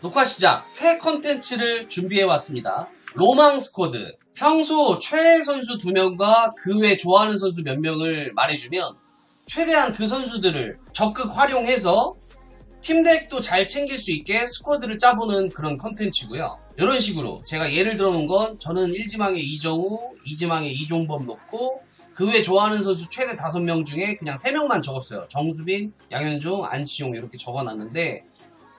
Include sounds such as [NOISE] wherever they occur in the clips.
녹화 시작 새 컨텐츠를 준비해 왔습니다. 로망 스쿼드. 평소 최애 선수 두 명과 그 외 좋아하는 선수 몇 명을 말해주면 최대한 그 선수들을 적극 활용해서 팀덱도 잘 챙길 수 있게 스쿼드를 짜보는 그런 컨텐츠고요. 이런 식으로 제가 예를 들어놓은 건 저는 1지망에 이정우, 2지망에 이종범 넣고 그 외 좋아하는 선수 최대 5명 중에 그냥 3명만 적었어요. 정수빈, 양현종, 안치용 이렇게 적어놨는데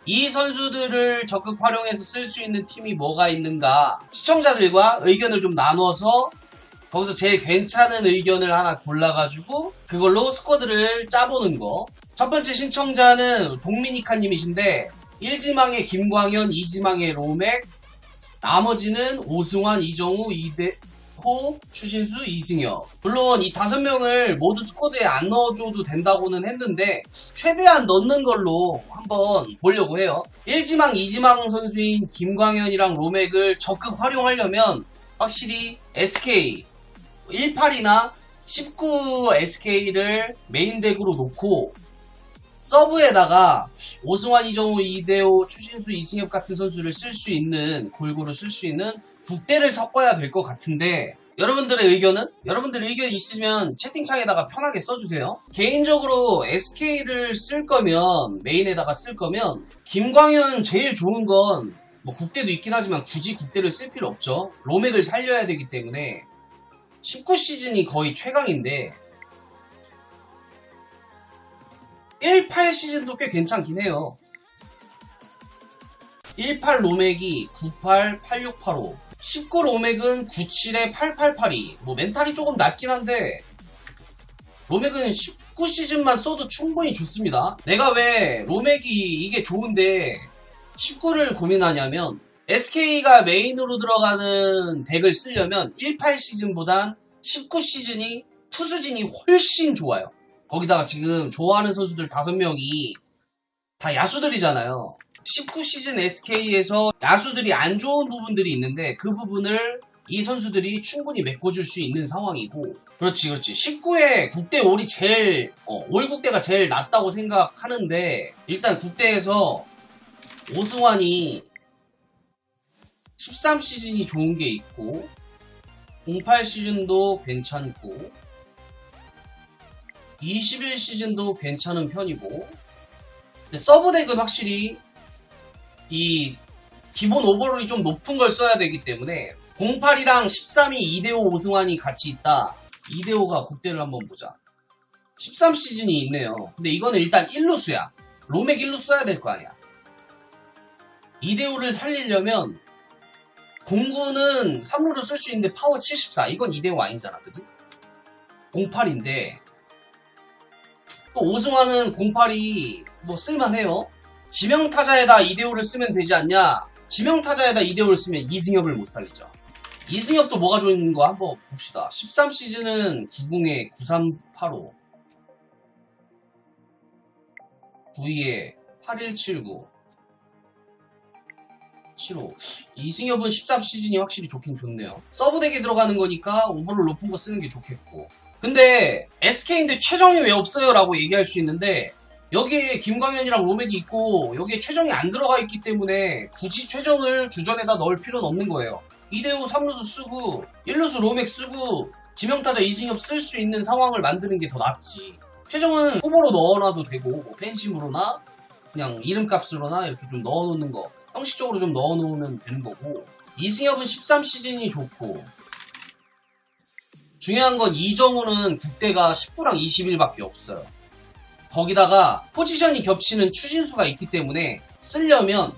이 선수들을 적극 활용해서 쓸 수 있는 팀이 뭐가 있는가 시청자들과 의견을 좀 나눠서 거기서 제일 괜찮은 의견을 하나 골라가지고 그걸로 스쿼드를 짜보는 거. 첫 번째 신청자는 동미니카님이신데 1지망에 김광현, 2지망에 로맥, 나머지는 오승환, 이정우, 이대 호, 추신수, 이승엽. 물론 이 다섯 명을 모두 스쿼드에 안 넣어줘도 된다고는 했는데 최대한 넣는 걸로 한번 보려고 해요. 1지망, 2지망 선수인 김광현이랑 로맥을 적극 활용하려면 확실히 SK 18이나 19 SK를 메인 덱으로 놓고 서브에다가 오승환, 이정우, 이대호, 추신수, 이승엽 같은 선수를 쓸 수 있는 골고루 쓸 수 있는 국대를 섞어야 될 것 같은데 여러분들의 의견은? 여러분들의 의견 있으면 채팅창에다가 편하게 써주세요. 개인적으로 SK를 쓸 거면 메인에다가 쓸 거면 김광현 제일 좋은 건 뭐 국대도 있긴 하지만 굳이 국대를 쓸 필요 없죠. 로맥을 살려야 되기 때문에 19시즌이 거의 최강인데 18 시즌도 꽤 괜찮긴 해요. 18 로맥이 98, 8685 19 로맥은 97에 8882 뭐 멘탈이 조금 낮긴 한데 로맥은 19 시즌만 써도 충분히 좋습니다. 내가 왜 로맥이 이게 좋은데 19를 고민하냐면 SK가 메인으로 들어가는 덱을 쓰려면 18 시즌보단 19 시즌이 투수진이 훨씬 좋아요. 거기다가 지금 좋아하는 선수들 5명이 다 야수들이잖아요. 19 시즌 SK에서 야수들이 안 좋은 부분들이 있는데 그 부분을 이 선수들이 충분히 메꿔줄 수 있는 상황이고 그렇지 그렇지 19회 국대 올이 제일 어, 올 국대가 제일 낫다고 생각하는데 일단 국대에서 오승환이 13 시즌이 좋은 게 있고 08 시즌도 괜찮고 21 시즌도 괜찮은 편이고 근데 서브 덱은 확실히 이 기본 오버롤이 좀 높은 걸 써야 되기 때문에 08이랑 13이 이대호 오승환이 같이 있다. 이대호가 국대를 한번 보자. 13 시즌이 있네요. 근데 이거는 일단 1루수야. 로맥 1루 써야 될 거 아니야. 이대호를 살리려면 공구는 3루를 쓸 수 있는데 파워 74. 이건 이대호 아니잖아. 그지? 08인데 또 오승환은 08이 뭐 쓸만해요. 지명타자에다 이대호를 쓰면 되지 않냐? 지명타자에다 이대호를 쓰면 이승엽을 못 살리죠. 이승엽도 뭐가 좋은 거 한번 봅시다. 13 시즌은 90에 9385 9위에 8179 75 이승엽은 13 시즌이 확실히 좋긴 좋네요. 서브덱에 들어가는 거니까 오버롤 높은 거 쓰는 게 좋겠고 근데 SK인데 최정이 왜 없어요? 라고 얘기할 수 있는데 여기에 김광현이랑 로맥이 있고 여기에 최정이 안 들어가 있기 때문에 굳이 최정을 주전에다 넣을 필요는 없는 거예요. 이대호 3루수 쓰고 1루수 로맥 쓰고 지명타자 이승엽 쓸 수 있는 상황을 만드는 게 더 낫지. 최정은 후보로 넣어놔도 되고 뭐 팬심으로나 그냥 이름값으로나 이렇게 좀 넣어놓는 거 형식적으로 좀 넣어놓으면 되는 거고 이승엽은 13 시즌이 좋고 중요한 건 이정우는 국대가 19랑 21밖에 없어요. 거기다가 포지션이 겹치는 추신수가 있기 때문에 쓰려면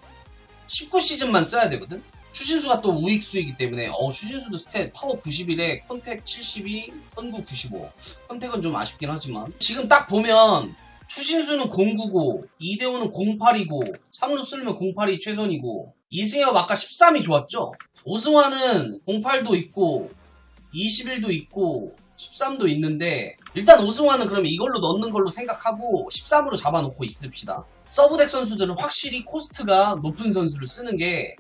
19 시즌만 써야 되거든. 추신수가 또 우익수이기 때문에 어 추신수도 스탯 파워 91에 컨택 72, 선구 95. 컨택은 좀 아쉽긴 하지만 지금 딱 보면 추신수는 099, 이대호는 08이고 3루 쓰려면 08이 최선이고 이승엽 아까 13이 좋았죠? 오승환은 08도 있고 21도 있고 13도 있는데 일단 오승환은 그러면 이걸로 넣는 걸로 생각하고 13으로 잡아놓고 있읍시다. 서브덱 선수들은 확실히 코스트가 높은 선수를 쓰는 게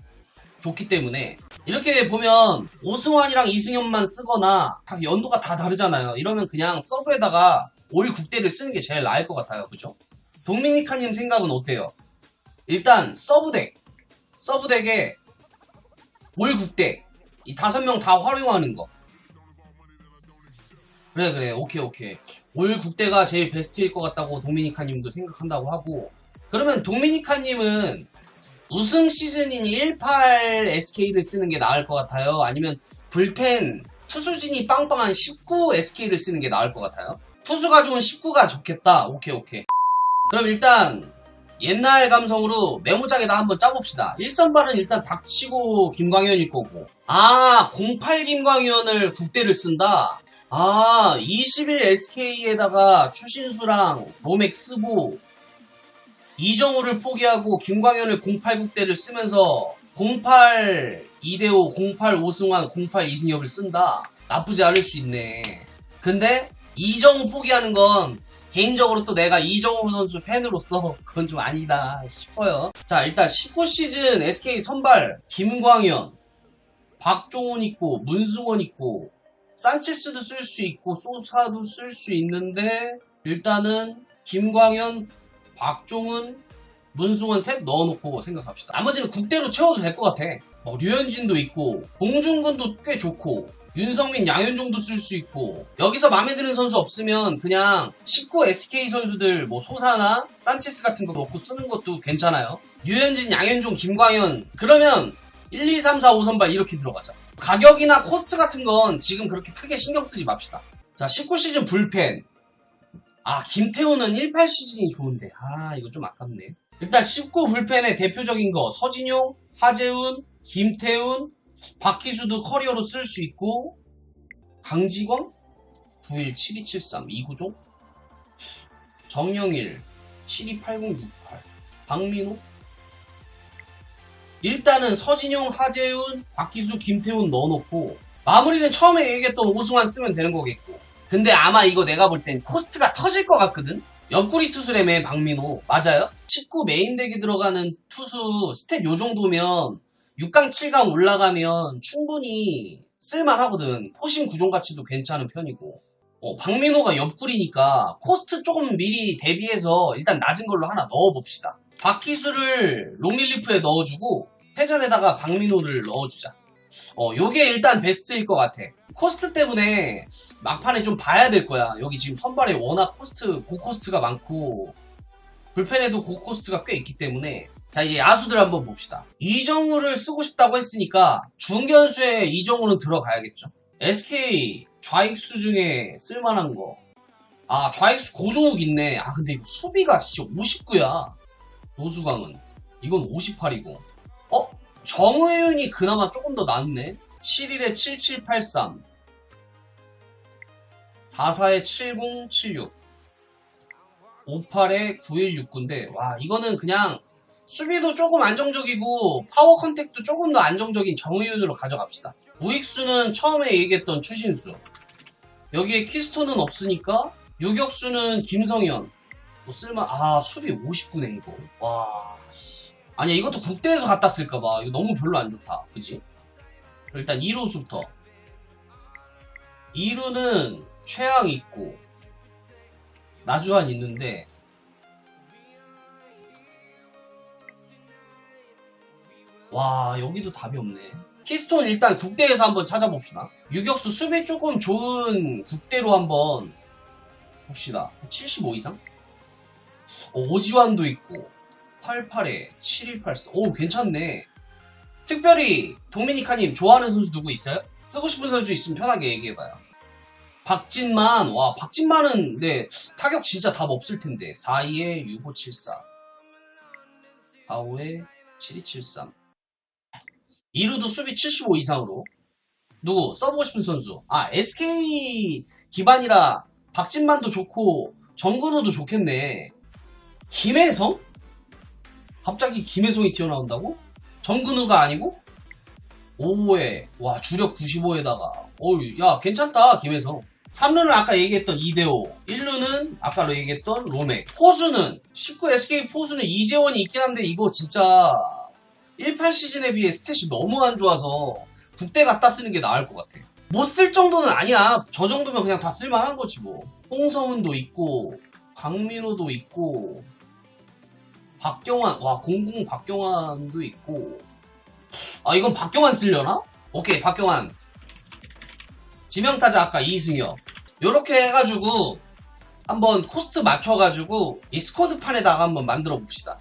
좋기 때문에 이렇게 보면 오승환이랑 이승엽만 쓰거나 다 연도가 다 다르잖아요. 이러면 그냥 서브에다가 올 국대를 쓰는 게 제일 나을 것 같아요. 그죠? 동미니카님 생각은 어때요? 일단 서브덱 서브덱에 올 국대 이 다섯 명 다 활용하는 거. 그래 그래. 오케이 오케이. 올 국대가 제일 베스트일 것 같다고 도미니카님도 생각한다고 하고. 그러면 도미니카님은 우승 시즌인 18 SK를 쓰는 게 나을 것 같아요? 아니면 불펜 투수진이 빵빵한 19 SK를 쓰는 게 나을 것 같아요? 투수가 좋은 19가 좋겠다. 오케이 오케이. 그럼 일단 옛날 감성으로 메모장에다 한번 짜봅시다. 1선발은 일단 닥치고 김광현일 거고. 아08 김광현을 국대를 쓴다 아, 21 SK에다가 추신수랑 로맥 쓰고 이정우를 포기하고 김광현을 08 국대를 쓰면서 08 이대호, 08 오승환, 08 이승엽을 쓴다. 나쁘지 않을 수 있네. 근데 이정우 포기하는 건 개인적으로 또 내가 이정우 선수 팬으로서 [LAUGHS] 그건 좀 아니다 싶어요. 자, 일단 19시즌 SK 선발 김광현, 박종훈 있고 문승원 있고 산체스도 쓸 수 있고 소사도 쓸 수 있는데 일단은 김광현, 박종훈, 문승원 셋 넣어놓고 생각합시다. 나머지는 국대로 채워도 될 것 같아. 뭐 류현진도 있고 봉준근도 꽤 좋고 윤성민, 양현종도 쓸 수 있고 여기서 마음에 드는 선수 없으면 그냥 19 SK 선수들 뭐 소사나 산체스 같은 거 넣고 쓰는 것도 괜찮아요. 류현진, 양현종, 김광현 그러면 1, 2, 3, 4, 5 선발 이렇게 들어가자. 가격이나 코스트 같은 건 지금 그렇게 크게 신경 쓰지 맙시다. 자, 19시즌 불펜. 아, 김태훈은 18 시즌이 좋은데. 아, 이거 좀 아깝네. 일단 19 불펜의 대표적인 거 서진용, 하재훈, 김태훈, 박희수도 커리어로 쓸 수 있고 강지광 917273 이구종 정영일 728068 박민호 일단은 서진용, 하재훈, 박기수, 김태훈 넣어놓고 마무리는 처음에 얘기했던 오승환 쓰면 되는 거겠고. 근데 아마 이거 내가 볼 땐 코스트가 터질 것 같거든? 옆구리 투수래매 박민호. 맞아요? 19 메인 덱에 들어가는 투수 스탯 요 정도면 6강 7강 올라가면 충분히 쓸만하거든. 포심 구종 가치도 괜찮은 편이고. 어, 박민호가 옆구리니까 코스트 조금 미리 대비해서 일단 낮은 걸로 하나 넣어봅시다. 박희수를 롱릴리프에 넣어주고 회전에다가 박민호를 넣어주자. 어, 요게 일단 베스트일 것 같아. 코스트 때문에 막판에 좀 봐야 될 거야. 여기 지금 선발에 워낙 코스트, 고코스트가 많고, 불펜에도 고코스트가 꽤 있기 때문에, 자, 이제 야수들 한번 봅시다. 이정우를 쓰고 싶다고 했으니까, 중견수에 이정우는 들어가야겠죠. SK 좌익수 중에 쓸만한 거. 아, 좌익수 고종욱 있네. 아, 근데 이거 수비가 진짜 59야. 노수광은. 이건 58이고. 어? 정우윤이 그나마 조금 더 낫네. 7일에 7783. 44에 7076. 58에 9169인데, 와, 이거는 그냥 수비도 조금 안정적이고, 파워 컨택도 조금 더 안정적인 정우윤으로 가져갑시다. 우익수는 처음에 얘기했던 추신수. 여기에 키스톤은 없으니까, 유격수는 김성현. 뭐 쓸만, 아, 수비 59네, 이거. 와, 씨. 아니야, 이것도 국대에서 갖다 쓸까봐. 이거 너무 별로 안 좋다. 그지? 일단 2루수부터. 2루는 최양 있고, 나주환 있는데, 와, 여기도 답이 없네. 키스톤 일단 국대에서 한번 찾아봅시다. 유격수 수비 조금 좋은 국대로 한번 봅시다. 75 이상? 어, 오지환도 있고 88에 7184. 오 괜찮네. 특별히 도미니카님 좋아하는 선수 누구 있어요? 쓰고 싶은 선수 있으면 편하게 얘기해봐요. 박진만 와 박진만은 네 타격 진짜 답 없을 텐데 42에 6574 45에 7273 2루도 수비 75 이상으로 누구 써보고 싶은 선수 아 SK 기반이라 박진만도 좋고 정근호도 좋겠네 김혜성? 갑자기 김혜성이 튀어나온다고? 정근우가 아니고? 5호에 와 주력 95에다가. 어우 야 괜찮다 김혜성. 3루는 아까 얘기했던 이대호. 1루는 아까 얘기했던 로맥 포수는 19 SK 포수는 이재원이 있긴 한데 이거 진짜 18 시즌에 비해 스탯이 너무 안 좋아서 국대 갖다 쓰는 게 나을 것 같아. 못 쓸 정도는 아니야. 저 정도면 그냥 다 쓸만한 거지 뭐. 홍성은도 있고 강민호도 있고 박경환 와 공공 박경환도 있고 아, 이건 박경환 쓰려나? 오케이, 박경환. 지명타자 아까 이승엽. 요렇게 해가지고, 한번 코스트 맞춰가지고, 이 스쿼드 판에다가 한번 만들어 봅시다.